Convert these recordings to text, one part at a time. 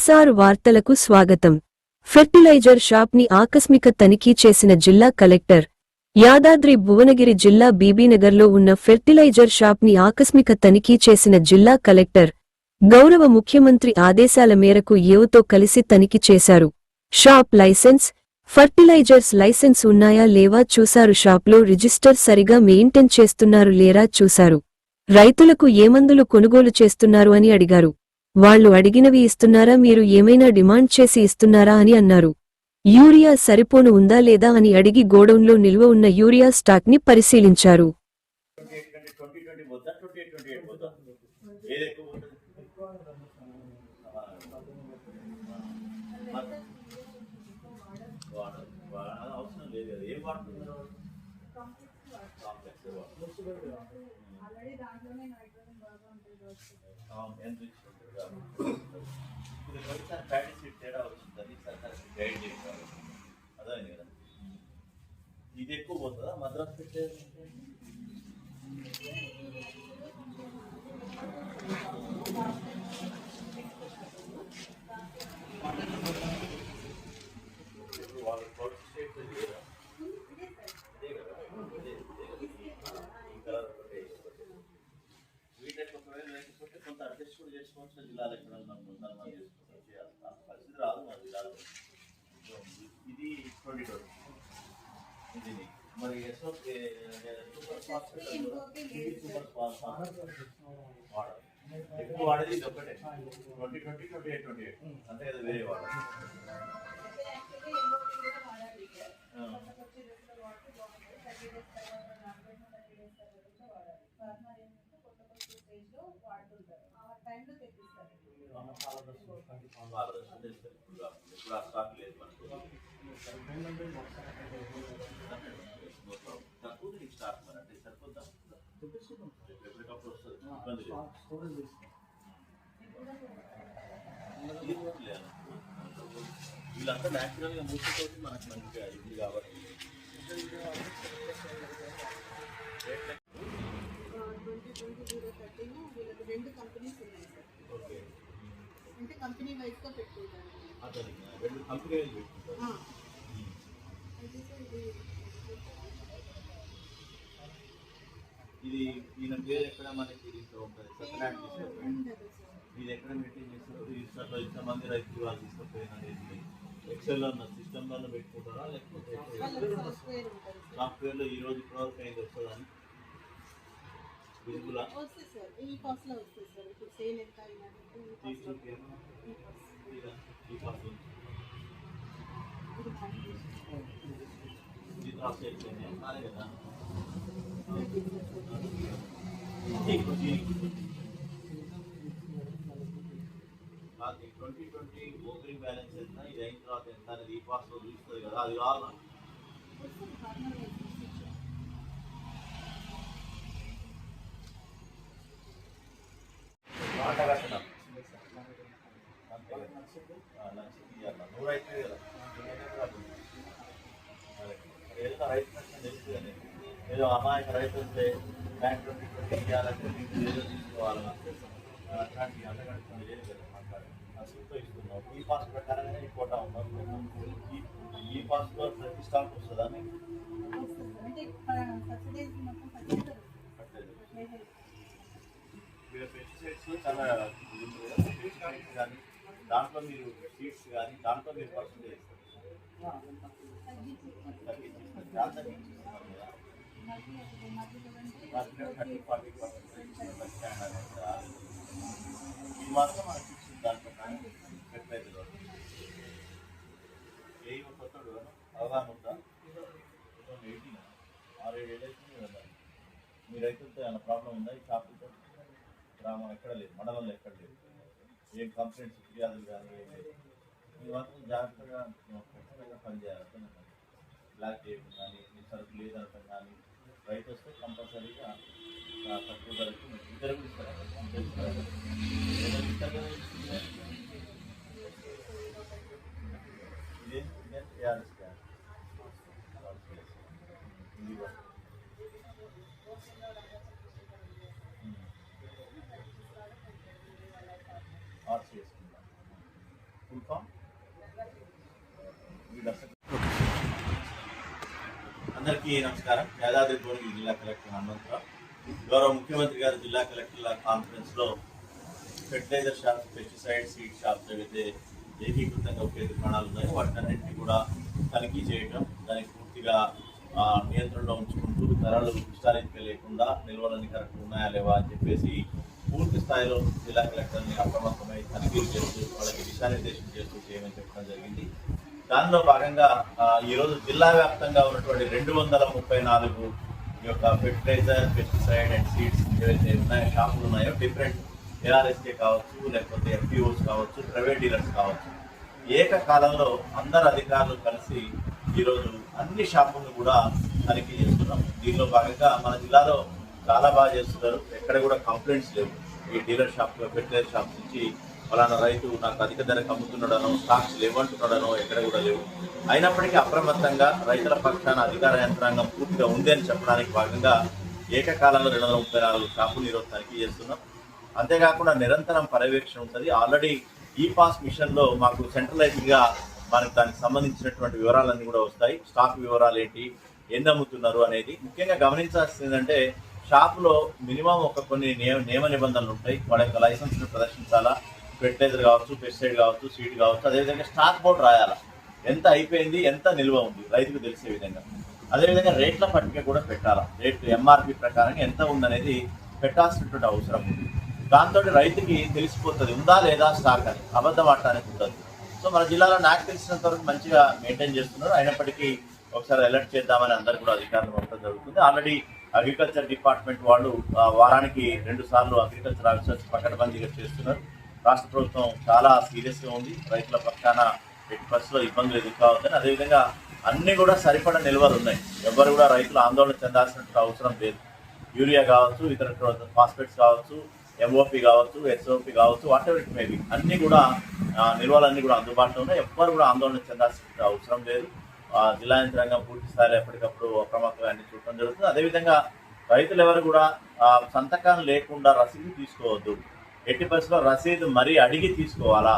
వైఎస్ఆర్ వార్తలకు స్వాగతం. ఫెర్టిలైజర్ షాప్ని ఆకస్మిక తనిఖీ చేసిన జిల్లా కలెక్టర్. యాదాద్రి భువనగిరి జిల్లా బీబీనగర్లో ఉన్న ఫెర్టిలైజర్ షాప్ని ఆకస్మిక తనిఖీ చేసిన జిల్లా కలెక్టర్. గౌరవ ముఖ్యమంత్రి ఆదేశాల మేరకు ఏవతో కలిసి తనిఖీ చేశారు. షాప్ లైసెన్స్ ఫర్టిలైజర్స్ లైసెన్స్ ఉన్నాయా లేవా చూశారు. షాప్లో రిజిస్టర్ సరిగా మెయింటైన్ చేస్తున్నారు లేరా చూశారు. రైతులకు ఏ మందులు కొనుగోలు చేస్తున్నారు అని అడిగారు. వాళ్ళు అడిగినవి ఇస్తున్నారా మీరు ఏమైనా డిమాండ్ చేసి ఇస్తున్నారా అని అన్నారు. యూరియా సరిపోను ఉందా లేదా అని అడిగి గోడౌన్లో నిల్వ ఉన్న యూరియా స్టాక్ని పరిశీలించారు ట్వంటీ ఎయిట్ కంటే ట్వంటీ ట్వంటీ పోతా ట్వంటీ ఎయిట్ ట్వంటీ ఎయిట్ పోతా ఏది ఎక్కువ పోతుంది వాడ- వాడ- అవసరం లేదు కదా ఏం వాడుతున్నారు కాంప్లెక్స్ వాడుతున్నారు. ఎంత ఇది సీట్ తేడా వచ్చిందని సర్కార్ గైడ్ చేస్తారు అదే కదా? ఇది ఎక్కువ పోతుందా? మద్రాస్ పెట్టేది ఇప్పుడు వాళ్ళ కోర్టు స్టేట్ లేదా ఇదే కదా ఇదే ఇదే కదా. ఈ కలర్ ఒకటే ఒకటే. వీటికి ఒకవేళ లేకపోతే కొంత అడ్జస్ట్ కూడా చేసుకోవచ్చు జిల్లాలో ఎక్కడ ఉన్నారు మనం చేసుకోవచ్చు చేయాలి ఆ పరిస్థితి రాదు మన జిల్లాలో సో ఇది ట్వంటీ ట్వంటీ ఇది మరి ఎస్ఓ సూపర్ ఫాస్ట్ సూపర్ ఫాస్ట్ వాడాలి ఎక్కువ వాడేది ఇది ఒకటే twenty twenty twenty eight twenty eight అంతే కదా వేరే వాడాలి ఆ. పారదర్శకం ఇప్పుడు ఆ స్టాక్ లేదు మనకు వీళ్ళంతా న్యాచురల్గా మూసుకోవచ్చు మనకు మంచిగా ఇది కాబట్టి ట్వంటీ ట్వంటీ జీరో థర్టీన్ వీళ్ళకి రెండు కంపెనీస్ ఉన్నాయి సార్ అంటే కంపెనీ వైజ్గా రెండు కంపెనీలు పెట్టుకుంటారు ఆ. అయితే సార్ ఇది ఈయన పేరు ఎక్కడ మనకి దీంట్లో ఉంటుంది? సత్యనారాయణ ఇది ఎక్కడ మెయింటైన్ చేస్తారు? రిజిస్టర్లో ఇంతమంది రైతులు వాళ్ళు తీసుకుపోయిన అనేది ఎక్సెల్ అన్న సిస్టంలో పెట్టుకుంటారా? లేకపోతే సాఫ్ట్వేర్లో ఈ రోజు ఇప్పటివరకు అయింది వస్తుందని సార్. ఈ కాస్ట్లో ట్వంటీ ట్వంటీ ఓపెనింగ్ బ్యాలెన్స్ ఎంత ఇది అయిన తర్వాత ఎంత అనేది ఈ పాస్లో చూస్తుంది కదా అది కావాలా వస్తుంది ఫార్మర్ వైజ్ మాట కట్టడం అంతే కదా ఆ, నచ్చింది ఇవ్వాలి నూరు అవుతుంది కదా నేనే కూడా అడుగుతున్నా. అదే. ఏదో రైతు నష్టం తెలుసు కానీ ఏదో అమాయక రైతు ఉంటే బ్యాంక్ ట్వంటీ ఇవ్వాలంటే మీకు ఏదో తీసుకోవాలి అట్లాంటి అంతకంటే లేదు కదా మాట్లాడి అసలుతో ఇస్తున్నాం ఈ పాస్ ప్రకారంగానే ఈ కోటా ఉన్నాం ఈ పాస్లో ప్రతి స్టాక్ వస్తుందా మీకు మీరు పెస్టిసైడ్స్ చాలా కానీ దాంట్లో మీరు సీడ్స్ కానీ దాంట్లో మీరు పర్సెంటేజ్ తగ్గించి ఏ కొత్తడు అవగాహన ఉందా ఎయిటీన్ ఆరు ఏడు ఏళ్ళు మీ రైతులతో ఏమైనా ప్రాబ్లం ఉందా ఈ షాపులతో గ్రామం ఎక్కడ లేదు మండలంలో ఎక్కడ లేదు ఏం కంప్లైంట్స్ ఫిర్యాదులు కానీ ఏం లేదు మీ మాత్రం జాగ్రత్తగా ఖచ్చితంగా పనిచేయాలి బ్లాక్ చేయడం కానీ మీ సరుకు లేదనటం కానీ బయట వస్తే కంపల్సరీగా తక్కువ ధరకు ఇద్దరు కూడా ఇస్తారు ఇదే టీఆర్ఎస్ ఆర్సీఎస్ ఫుల్ ఫామ్ వీళ్ళు అందరికీ నమస్కారం. యాదాద్రి భువనగిరి జిల్లా కలెక్టర్ హనుమంతరావు. గౌరవ ముఖ్యమంత్రి గారు జిల్లా కలెక్టర్ల కాన్ఫరెన్స్లో fertilizer shops pesticide seed shops ఏవైతే ఏకీకృతంగా ఒకే దుకాణాలు ఉన్నాయో వాటన్నింటినీ కూడా తనిఖీ చేయటం దానికి పూర్తిగా నియంత్రణలో ఉంచుకుంటూ ధరలు విస్తారించక లేకుండా నిల్వలన్నీ కరెక్ట్ ఉన్నాయా లేవా అని చెప్పేసి పూర్తి స్థాయిలో జిల్లా కలెక్టర్ని అప్రమత్తమై తనిఖీలు చేస్తూ వాళ్ళకి దిశానిర్దేశం చేస్తూ చేయమని చెప్పడం జరిగింది. దానిలో భాగంగా ఈరోజు జిల్లా వ్యాప్తంగా ఉన్నటువంటి రెండు వందల ముప్పై నాలుగు ఈ యొక్క ఫెర్టిలైజర్ పెస్టిసైడ్ అండ్ సీడ్స్ ఏవైతే ఉన్నాయో షాపులు ఉన్నాయో డిఫరెంట్ ఏఆర్ఎస్కే కావచ్చు లేకపోతే ఎఫ్పిఓస్ కావచ్చు ప్రైవేట్ డీలర్స్ కావచ్చు. ఏకకాలంలో అందరు అధికారులు కలిసి ఈరోజు అన్ని షాపులను కూడా తనిఖీ చేస్తున్నాం దీనిలో భాగంగా మన జిల్లాలో చాలా బాగా చేస్తున్నారు. ఎక్కడ కూడా కంప్లైంట్స్ లేవు. ఈ డీలర్ షాప్ ఫెర్టిలైజర్ షాప్ నుంచి ఫలానా రైతు నాకు అధిక ధరకు అమ్ముతున్నాడనో స్టాక్స్ లేవంటున్నాడనో ఎక్కడ కూడా లేవు. అయినప్పటికీ అప్రమత్తంగా రైతుల పక్షాన అధికార యంత్రాంగం పూర్తిగా ఉంది అని చెప్పడానికి భాగంగా ఏకకాలంలో రెండు వందల ముప్పై నాలుగు షాపులు ఈరోజు తనిఖీ చేస్తున్నాం. అంతేకాకుండా నిరంతరం పర్యవేక్షణ ఉంటుంది. ఆల్రెడీ ఈ పాస్ మిషన్లో మాకు సెంట్రలైజ్డ్గా మనకు దానికి సంబంధించినటువంటి వివరాలన్నీ కూడా వస్తాయి. స్టాక్ వివరాలు ఏంటి ఎన్ని అమ్ముతున్నారు అనేది ముఖ్యంగా గమనించాల్సింది ఏంటంటే షాపులో మినిమం ఒక కొన్ని నియమ నియమ నిబంధనలు ఉంటాయి. వాళ్ళ యొక్క లైసెన్స్ను ప్రదర్శించాలా ఫెర్టిలైజర్ కావచ్చు పెస్టిసైడ్ కావచ్చు సీడ్ కావచ్చు అదేవిధంగా స్టాక్ బోర్డు రాయాలా? ఎంత అయిపోయింది ఎంత నిల్వ ఉంది? రైతుకు తెలిసే విధంగా. అదేవిధంగా రేట్ల పట్టిక కూడా పెట్టాలా? రేట్ ఎంఆర్పి ప్రకారం ఎంత ఉందనేది పెట్టాల్సినటువంటి అవసరం ఉంది. దాంతో రైతుకి తెలిసిపోతుంది ఉందా లేదా స్టాక్ అని. అబద్ధం ఆడటానికి ఉండదు. సో మన జిల్లాలో నాకు తెలిసినంత వరకు మంచిగా మెయింటైన్ చేస్తున్నారు. అయినప్పటికీ ఒకసారి అలర్ట్ చేద్దామని అందరు కూడా అధికారులు పంపడం జరుగుతుంది. ఆల్రెడీ అగ్రికల్చర్ డిపార్ట్మెంట్ వాళ్ళు ఆ, వారానికి రెండు సార్లు అగ్రికల్చర్ ఆఫీసర్స్ పకడ్బందీగా చేస్తున్నారు. రాష్ట్ర ప్రభుత్వం చాలా సీరియస్గా ఉంది. రైతుల పక్షాన ఎట్టి పరిస్థితుల్లో ఇబ్బందులు ఎదుర్కోవద్దని అదేవిధంగా అన్నీ కూడా సరిపడ నిల్వలు ఉన్నాయి. ఎవరు కూడా రైతులు ఆందోళన చెందాల్సినటువంటి అవసరం లేదు. యూరియా కావచ్చు ఇతర ఫాస్ఫేట్స్ కావచ్చు ఎంఓపి కావచ్చు ఎస్ఓపి కావచ్చు వాట్ ఎవర్ ఇట్ మేబీ అన్నీ కూడా నిల్వలన్నీ కూడా అందుబాటులో ఉన్నాయి. ఎవ్వరు కూడా ఆందోళన చెందాల్సిన అవసరం లేదు. జిల్లా యంత్రాంగం పూర్తి స్థాయిలో ఎప్పటికప్పుడు అప్రమత్తంగా అన్ని చూడటం జరుగుతుంది. అదేవిధంగా రైతులు ఎవరు కూడా ఆ, సంతకం లేకుండా రసీదు తీసుకోవద్దు. ఎట్టి పరిస్థితుల్లో రసీదు మరీ అడిగి తీసుకోవాలా?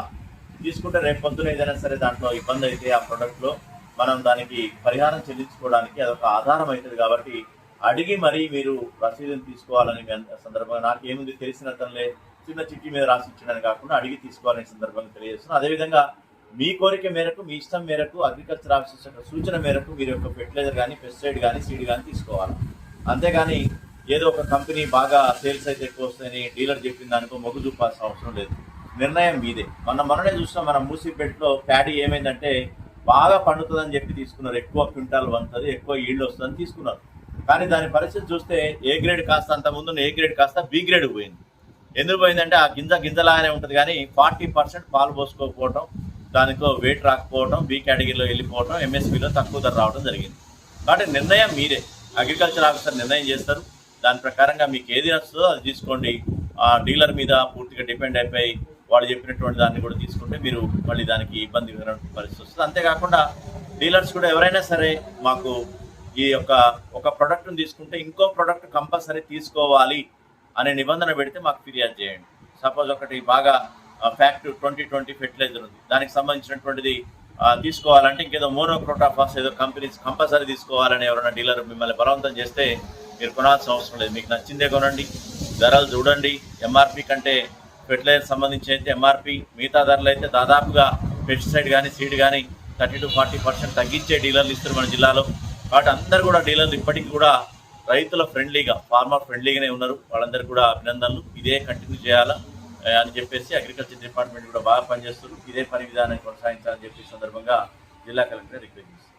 తీసుకుంటే రేపు పొద్దున ఏదైనా సరే దాంట్లో ఇబ్బంది అయితే ఆ ప్రోడక్ట్లో మనం దానికి పరిహారం చెల్లించుకోవడానికి అదొక ఆధారం అవుతుంది కాబట్టి అడిగి మరీ మీరు రసీదుని తీసుకోవాలని సందర్భంగా నాకు ఏముంది తెలిసిన చిన్న చిట్టి మీద రాసి ఇచ్చడానికి కాకుండా అడిగి తీసుకోవాలనే సందర్భంగా తెలియజేస్తున్నాను అదేవిధంగా మీ కోరిక మేరకు మీ ఇష్టం మేరకు అగ్రికల్చర్ ఆఫీసర్ సూచన మేరకు మీరు యొక్క ఫెర్టిలైజర్ కానీ పెస్టిసైడ్ కానీ సీడ్ కానీ తీసుకోవాలి? అంతేగాని ఏదో ఒక కంపెనీ బాగా సేల్స్ అయితే ఎక్కువ వస్తాయని డీలర్ చెప్పిన దానికో మొగ్గు చూపాల్సిన అవసరం లేదు. నిర్ణయం మీదే. మొన్న మొన్ననే చూస్తాం మన మూసిపేటలో ప్యాడీ ఏమైందంటే బాగా పండుతుందని చెప్పి తీసుకున్నారు. ఎక్కువ క్వింటాల్ వంతుంది ఎక్కువ ఈల్డ్ వస్తుందని తీసుకున్నారు. కానీ దాని పరిస్థితి చూస్తే ఏ గ్రేడ్ కాస్త అంత ముందు ఏ గ్రేడ్ కాస్త బి గ్రేడ్ పోయింది. ఎందుకు పోయిందంటే ఆ గింజ గింజలాగానే ఉంటుంది కానీ ఫార్టీ పర్సెంట్ పాలు పోసుకోకపోవడం దానికో వెయిట్ రాకపోవడం బి కేటగిరీలో వెళ్ళిపోవడం ఎంఎస్పీలో తక్కువ ధర రావడం జరిగింది. కాబట్టి నిర్ణయం మీరే అగ్రికల్చర్ ఆఫీసర్ నిర్ణయం చేస్తారు. దాని ప్రకారంగా మీకు ఏది నచ్చుతుందో అది తీసుకోండి. ఆ డీలర్ మీద పూర్తిగా డిపెండ్ అయిపోయి వాళ్ళు చెప్పినటువంటి దాన్ని కూడా తీసుకుంటే మీరు మళ్ళీ దానికి ఇబ్బంది పరిస్థితి వస్తుంది. అంతేకాకుండా డీలర్స్ కూడా ఎవరైనా సరే మాకు ఈ యొక్క ఒక ప్రోడక్ట్ని తీసుకుంటే ఇంకో ప్రోడక్ట్ కంపల్సరీ తీసుకోవాలి అనే నిబంధన పెడితే మాకు ఫిర్యాదు చేయండి. సపోజ్ ఒకటి బాగా ఫ్యాక్ట్ ట్వంటీ ట్వంటీ ఫెర్టిలైజర్ ఉంది. దానికి సంబంధించినటువంటిది తీసుకోవాలంటే ఇంకేదో మోనోక్రోటాఫాస్ ఏదో కంపెనీస్ కంపల్సరీ తీసుకోవాలని ఎవరైనా డీలర్ మిమ్మల్ని బలవంతం చేస్తే మీరు కొనాల్సిన అవసరం లేదు. మీకు నచ్చిందే కొనండి. ధరలు చూడండి. ఎంఆర్పి కంటే ఫెర్టిలైజర్ సంబంధించి అయితే ఎంఆర్పి మిగతా ధరలు అయితే దాదాపుగా పెస్టిసైడ్ కానీ సీడ్ కానీ థర్టీ టు ఫార్టీ పర్సెంట్ తగ్గించే డీలర్లు ఇస్తారు మన జిల్లాలో. కాబట్టి అందరు కూడా డీలర్లు ఇప్పటికీ కూడా రైతుల ఫ్రెండ్లీగా ఫార్మర్ ఫ్రెండ్లీగానే ఉన్నారు. వాళ్ళందరికీ కూడా అభినందనలు. ఇదే కంటిన్యూ చేయాలా అని చెప్పేసి అగ్రికల్చర్ డిపార్ట్మెంట్ కూడా బాగా పనిచేస్తారు ఇదే పని విధానాన్ని కొనసాగించాలని చెప్పి సందర్భంగా జిల్లా కలెక్టర్ రిక్వెస్ట్ చేస్తారు